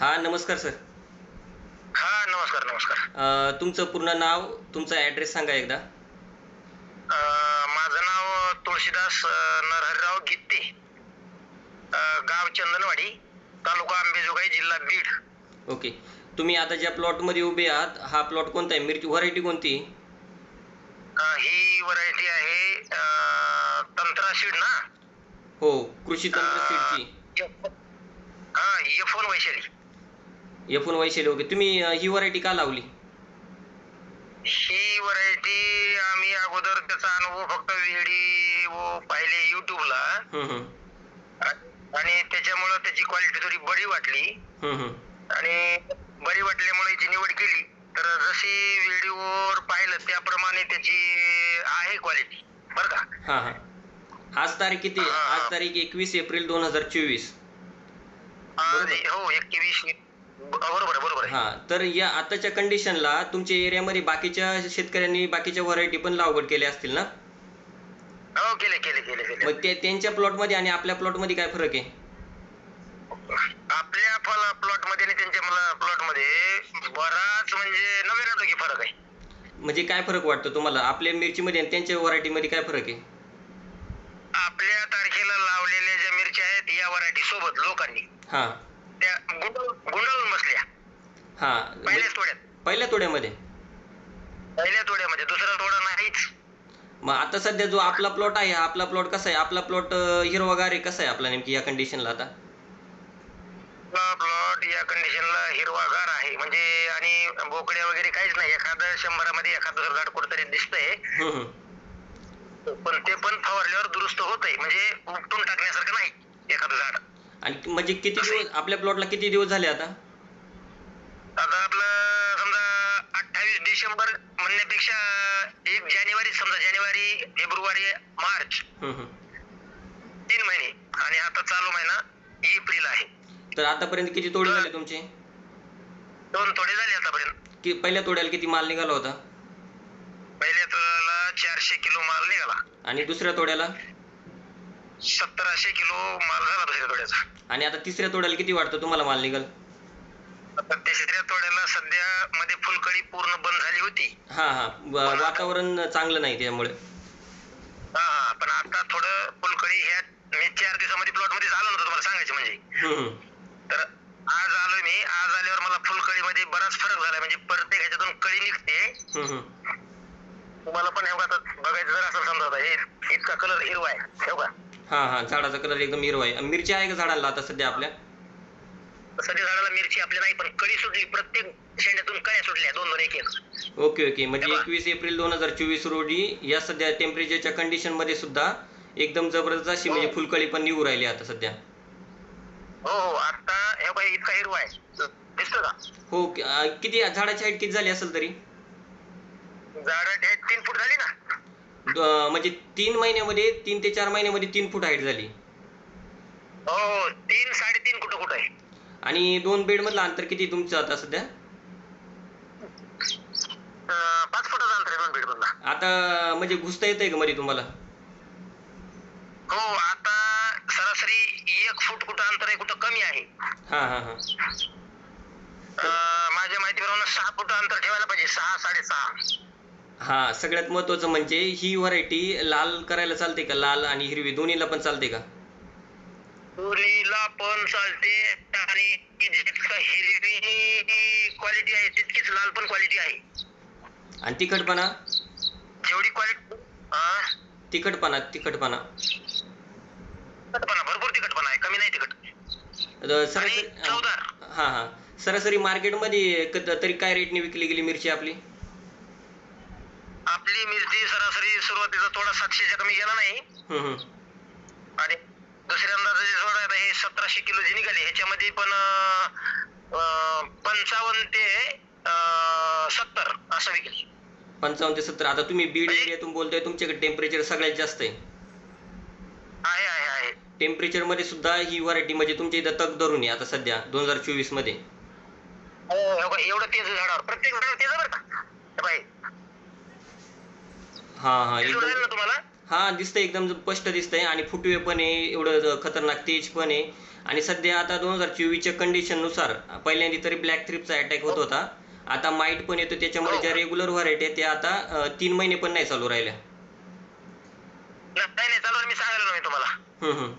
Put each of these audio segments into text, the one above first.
हा नमस्कार सर. हा नमस्कार नमस्कार. अ, तुमचं पूर्ण नाव तुमचा ॲड्रेस सांगा एकदा. अं, माझं नाव तुळशीदास अं, नरहरराव गित्ते. अं, गाव चंदनवाडी तालुका अंबेजोगाई जिल्हा बीड. ओके. तुम्ही आता ज्या प्लॉटमध्ये उभे आहात हा प्लॉट कोणता आहे? मिरची व्हरायटी कोणती? अं, ही व्हरायटी आहे अं, तंत्रा सीड ना? हो कृषी तंत्र सीडची. हा F one Vaishali. F one Vaishali okay तुम्ही ही व्हरायटी का लावली? ही व्हरायटी आम्ही अगोदर त्याचा अनुभव फक्त व्हिडिओ पाहिले युट्यूबला हम्म, हम्म, आणि त्याच्यामुळं त्याची क्वालिटी थोडी बरी वाटली. हम्म, हम्म. आणि बरी वाटल्यामुळे याची निवड केली. तर जशी व्हिडिओवर पाहिलं त्याप्रमाणे त्याची आहे क्वालिटी बर का? हा हा. आज तारीख किती? आहे? आज तारीख एकवीस एप्रिल दोन हजार चोवीस. हो एकवीस बरोबर बरोबर हा तर या आताच्या कंडिशनला तुमच्या एरियामध्ये बाकीच्या शेतकऱ्यांनी बाकीच्या व्हरायटी पण लागवड केल्या असतील ना? हो केले केले केले केले. मग ते त्यांच्या प्लॉटमध्ये आणि आपल्या प्लॉटमध्ये काय फरक आहे? आपल्या फळ प्लॉटमध्ये आणि त्यांच्या मला प्लॉटमध्ये बराच म्हणजे टक्के फरक आहे. म्हणजे काय फरक वाटतो तुम्हाला? आपल्या मिरचीमध्ये आणि त्यांच्या व्हरायटीमध्ये काय फरक आहे? आपल्या तारखेला लावलेल्या ज्या मिरच्या आहेत या व्हरायटी सोबत लोकांनी. हा. त्या गुंडाळून गुंडाळून बसल्या. हा पहिल्याच तोड्यात. पहिल्या तोड्यामध्ये? पहिल्या तोड्यामध्ये दुसरा तोडा नाहीच. मग आता सध्या जो आपला प्लॉट आहे हा आपला प्लॉट कसा आहे? आपला प्लॉट हिरवागार आहे कसा आहे आपला नेमकी या कंडिशनला आता? प्लॉट या कंडिशनला हिरवागार आहे. म्हणजे आणि बोकड्या वगैरे काहीच नाही. एखादं शंभरामध्ये एखादं जर झाड कुठेतरी दिसतंय. हम्म. पण ते पण फवारल्यावर दुरुस्त होत आहे म्हणजे उपटून टाकण्यासारखं नाही एखादं झाड. आणि म्हणजे किती दिवस आपल्या प्लॉटला किती दिवस झाले आता? आता आपलं समजा अठ्ठावीस डिसेंबर म्हणण्यापेक्षा एक जानेवारी समजा जानेवारी फेब्रुवारी मार्च हम्म, हम्म. तीन महिने. आणि आता चालू महिना एप्रिल आहे. तर आतापर्यंत किती तोडे झाले तुमचे? दोन तोडे झाले आतापर्यंत. की पहिल्या तोड्याला किती माल निघाला होता? पहिल्या तोड्याला चारशे किलो माल निघाला. आणि दुसऱ्या तोड्याला? सत्तराशे किलो माल झाला दुसऱ्या तोड्याचा. आणि आता तिसऱ्या तोड्याला किती वाटतं तुम्हाला माल निघाल? आता तिसऱ्या तोड्याला सध्या मध्ये फुलकळी पूर्ण बंद झाली होती. हा हा. वातावरण चांगलं नाही त्यामुळे. हा हा. पण आता थोडं फुलकळी ह्या मी चार दिवसामध्ये प्लॉटमध्ये आलो नव्हतं तुम्हाला सांगायचं म्हणजे. हम्म, हम्म. तर आज आलोय मी. आज आल्यावर मला फुलकळीमध्ये बराच फरक झाला म्हणजे प्रत्येक ह्याच्यातून कळी निघते. हम्म, हम्म. तुम्हाला पण हे बघा आता बघायचं जर असेल समजा आता हे इतका कलर हिरवा आहे हे बघा हा हा झाडाचा कलर एकदम हिरवा आहे. आणि मिरची आहे का झाडाला आता सध्या आपल्या? सध्या झाडाला मिरची आपल्या नाही पण कळी सुटली प्रत्येक शेंड्यातून कळ्या सुटल्या दोन दोन एक एक. Okay okay. म्हणजे एकवीस एप्रिल दोन हजार चोवीस रोजी या सध्या टेम्परेचरच्या कंडिशनमध्ये सुद्धा एकदम जबरदस्त अशी म्हणजे फुलकळी पण निघू राहिली आता सध्या. हो हो. आता हे बघा इतका हिरवा आहे. दिसतो का? हो कि- अं, किती झाडाची हाईट किती झाली असेल तरी? झाड तीन फूट झाली ना? म्हणजे तीन महिन्यामध्ये तीन ते चार महिन्यामध्ये तीन फूट हाईट झाली. हो हो तीन साडेतीन कुठं कुठं आहे. आणि दोन बेड मधलं अंतर किती तुमचं आता सध्या? अं, पाच फुटाचा अंतर आहे दोन बेड मधला आता म्हणजे घुसता येतंय का मध्ये तुम्हाला? हो आता सरासरी एक फूट कुठं अंतर आहे कुठं कमी आहे. हा हा हा. अं, माझ्या माहितीप्रमाणे सहा फूट अंतर ठेवायला पाहिजे सहा साडेसहा. हा सगळ्यात महत्वाचं म्हणजे ही व्हरायटी लाल करायला चालते का? लाल आणि हिरवी दोन्हीला पण चालते का? दोन्हीला पण चालते आणि जितकं हिरवी क्वालिटी आहे तितकीच लाल पण क्वालिटी आहे. आणि तिखटपणा? जेवढी क्वालिटी तिखटपणा तिखटपणा. तिखटपणा भरपूर तिखटपणा आहे कमी नाही तिखट. सरासरी आणि चवदार. हा हा. सरासरी मार्केटमध्ये क- तरी काय रेटने विकली गेली मिरची आपली? आपली मिरची सरासरी सुरुवातीचा थोडा सातशेच्या कमी गेला नाही. आणि दुसऱ्यांदा जे सोडा आता हे सतराशे किलो जी निघाली ह्याच्यामध्ये पण पंचावन्न ते अं, सत्तर असं विकली. पंचावन्न ते सत्तर. आता तुम्ही बीड एरियातून बोलताय तुमच्याकडे टेम्परेचर सगळ्यात जास्त आहे. आहे आहे आहे. टेम्परेचरमध्ये सुद्धा ही व्हरायटी म्हणजे तुमच्या इथं तग धरून आहे आता सध्या दोन हजार चोवीसमध्ये. हो, हो एवढं तेज आहे झाडावर. प्रत्येक झाडावर तेज आहे बरं का? हे हा हा राहिलं एकदम ना तुम्हाला? हा दिसतंय एकदम स्पष्ट दिसतंय आणि फुटवे पण आहे एवढं खतरनाक तेज पण आहे. आणि सध्या आता दोन हजार चोवीसच्या कंडिशननुसार पहिल्यांदा तरी ब्लॅक थ्रिपचा अटॅक होत होता. आता माईट पण येतो त्याच्यामुळे ज्या रेग्युलर व्हरायटी आहे त्या आता अं, तीन महिने पण नाही चालू राहिल्या. नाही नाही चालू मी सांगायला नाही तुम्हाला. हम्म, हम्म.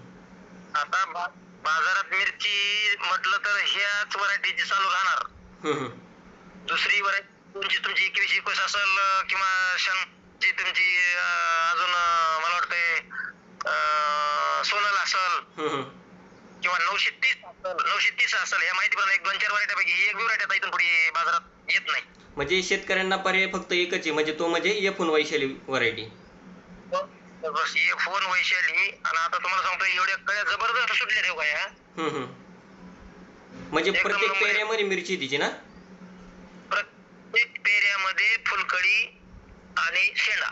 आता बा- बाजारात मिरची म्हटलं तर ह्याच व्हरायटीची चालू राहणार. हम्म, हम्म. दुसरी व्हरायटी तुमची तुमची एकवीस एकवीस असेल अं, किंवा शन जी तुमची अजून मला वाटतंय सोनल असेल. किंवा नऊशे तीस असेल नऊशे तीस असेल ह्या माहिती पण एक दोन चार ही एक व्हरायटी आता इथून पुढे बाजारात येत नाही. म्हणजे शेतकऱ्यांना पर्याय फक्त एकच आहे म्हणजे तो म्हणजे एफून वैशाली व्हरायटी हे फोन वैशाली. आणि आता तुम्हाला सांगतो एवढ्या कळ्या जबरदस्त सुटल्या ठेव काय म्हणजे एकदम प्रत्येक. पेऱ्यामध्ये मिरची तिची ना? प्रत्येक पेऱ्यामध्ये फुलकळी आणि शेंडा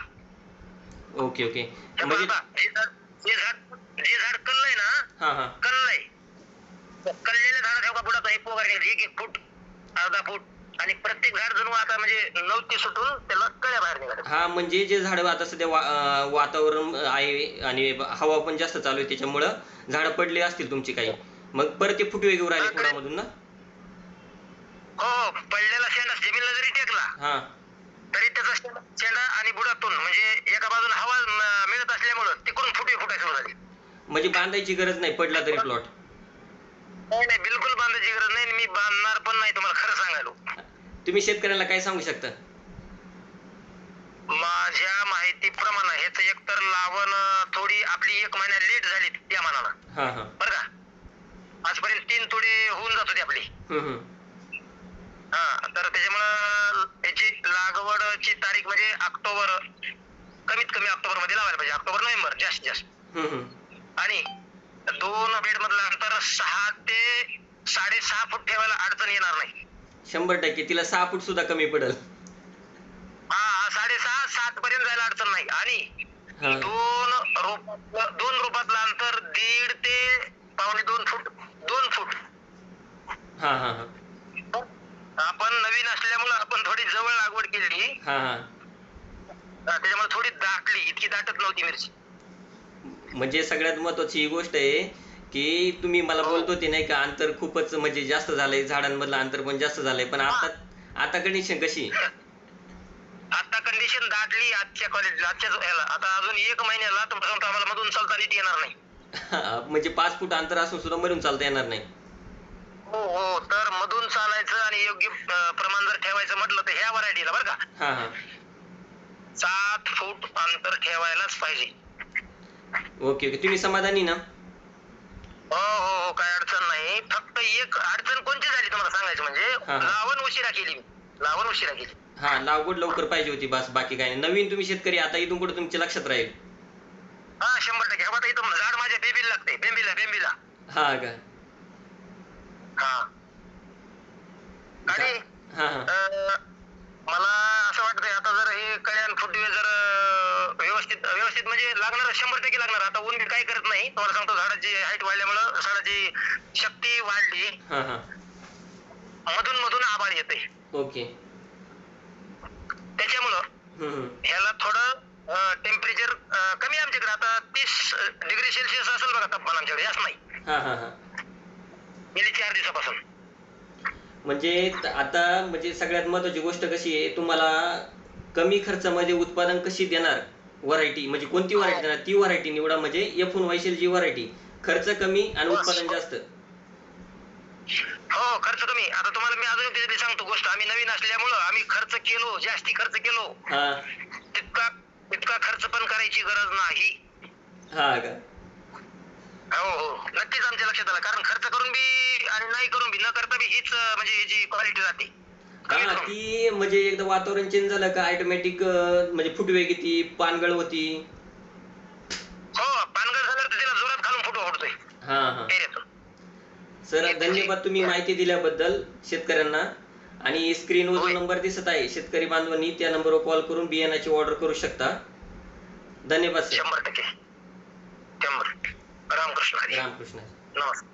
ओके ओके. हे म्हणजे जे झाड जे झाड जे झाड कल्लंय ना? हा हा. कल्लंय. कल्लेल्या झाड ठेवा बुडाचा? एक पोगार एक एक फूट अर्धा फूट. आणि प्रत्येक झाड जणू आता म्हणजे नवती सुटून त्याला कळ्या बाहेर निघाल्या हा म्हणजे जे झाड आता सध्या वा अं, वातावरण आहे आणि हवा पण जास्त चालू आहे त्याच्यामुळं झाडं पडले असतील तुमची काही. मग परत ते फुटवे घेऊन राहिले खोडामधून ना? हो पडलेला शेंडा जमीनला जरी टेकला हा. तरी त्याचा शेंडा आणि बुडातून म्हणजे एका बाजूने हवा मिळत असल्यामुळं तिकडून फुटवे फुटायला सुरू झाली. म्हणजे बांधायची गरज नाही पडला तरी प्लॉट नाही नाही बिलकुल बांधायची गरज नाही आणि मी बांधणार पण नाही तुम्हाला खरं सांगायलो. तुम्ही शेतकऱ्यांना काय सांगू शकता? माझ्या माहितीप्रमाणे ह्याच एकतर लावण थोडी आपली एक महिन्या लेट झाली त्या मानानं. हा हा. बरं का? आजपर्यंत तीन तोडे होऊन जात होते आपली. हम्म, हम्म. हा तर त्याच्यामुळं याची लागवडची तारीख म्हणजे ऑक्टोबर कमीत कमी ऑक्टोबरमध्ये लावायला पाहिजे. ऑक्टोबर नोव्हेंबर जास्तीत जास्त. आणि दोन बेड मधलं अंतर सहा ते साडेसहा फूट ठेवायला अडचण येणार नाही. शंभर टक्के. तिला सहा फूट सुद्धा कमी पडल. हा हा साडेसहा सात पर्यंत जायला अडचण नाही. आणि हा. दोन रोपातलं दोन रोपातलं अंतर दीड ते पावणे दोन फूट दोन फूट. हा हा हा. आपण नवीन असल्यामुळं आपण थोडी जवळ लागवड केली. हा हा. त्याच्यामुळे थोडी दाटली. इतकी दाटत नव्हती मिरची. म्हणजे सगळ्यात महत्वाची ही गोष्ट आहे की तुम्ही मला बोलतो ते नाही का अंतर खूपच म्हणजे जास्त झालंय. झाडांमधलं अंतर पण जास्त झालंय. पण आता आता कंडिशन कशी आता कंडिशन दाटली आजच्या कॉलेजला ह्याला आता अजून एक महिन्याला सांगतो आम्हाला मधून चालता नीट येणार नाही. म्हणजे पाच फूट अंतर असून सुद्धा मरून चालता येणार नाही. हो हो. तर मधून चालायचं आणि योग्य अं, प्रमाण जर ठेवायचं म्हटलं तर ह्या व्हरायटीला बरं का? हा हा. सात फूट अंतर ठेवायलाच पाहिजे. Okay okay. तुम्ही समाधानी ना? हो हो हो. काय अडचण नाही. फक्त एक अडचण कोणती झाली तुम्हाला सांगायचं म्हणजे हा. लावण उशिरा केली मी. लावण उशिरा केली. हा लागवड लवकर पाहिजे होती बस. बाकी काय नाही. नवीन तुम्ही शेतकरी आता इथून पुढे तुमच्या लक्षात राहील? हा शंभर टक्के. आता इथं झाड माझ्या बेबीला लागते बेंबीला बेंबीला. हा का? हा. आणि हा. हा अं, मला असं वाटतंय आता जर हे कळ्यान फुटवे जर अं, व्यवस्थित व्यवस्थित म्हणजे लागणार शंभर टक्के लागणार. आता ऊन बी काही करत नाही. तुम्हाला सांगतो झाडाची हाईट वाढल्यामुळं झाडाची शक्ती वाढली. हा हा. मधून मधून आबाळ येते ओके. त्याच्यामुळं हम्म, हम्म. ह्याला थोडं टेम्परेचर कमी आहे आमच्याकडे. आता तीस डिग्री सेल्सिअस असेल बघा तापमान आमच्याकडे. जास्त नाही. हा हा हा. गेली चार दिवसापासून. म्हणजे आता म्हणजे सगळ्यात महत्वाची गोष्ट कशी आहे तुम्हाला कमी खर्चामध्ये उत्पादन कशी देणार व्हरायटी म्हणजे कोणती व्हरायटी देणार? ती व्हरायटी निवडा. म्हणजे एफून वैशील जी व्हरायटी खर्च कमी आणि उत्पादन जास्त. हो खर्च कमी. आता तुम्हाला मी अजून त्याच्यातली सांगतो गोष्ट. आम्ही नवीन असल्यामुळं आम्ही खर्च केलो जास्ती खर्च केलो. हा. तितका तितका खर्च पण करायची गरज नाही. हा का? हो हो नक्कीच आमच्या लक्षात आलं. कारण खर्च करून बी आणि नाही करून बी न करता बी हीच अं, म्हणजे ह्याची क्वालिटी राहते. हा ती म्हणजे एकदा वातावरण चेंज झालं का ऑटोमॅटिक म्हणजे फुटवे किती पानगळ होती? हो पानगळ झाल्यावर तर त्याला जोरात घालून फुटवा फुटतोय हा हा. पेऱ्यातून सर धन्यवाद तुम्ही माहिती दिल्याबद्दल शेतकऱ्यांना. आणि स्क्रीनवर जो होय. नंबर दिसत आहे. शेतकरी बांधवांनी त्या नंबरवर कॉल करून बियाणाची ऑर्डर करू शकता. धन्यवाद सर शंभर टक्के. शंभर रामकृष्ण हरी. रामकृष्ण. नमस्कार.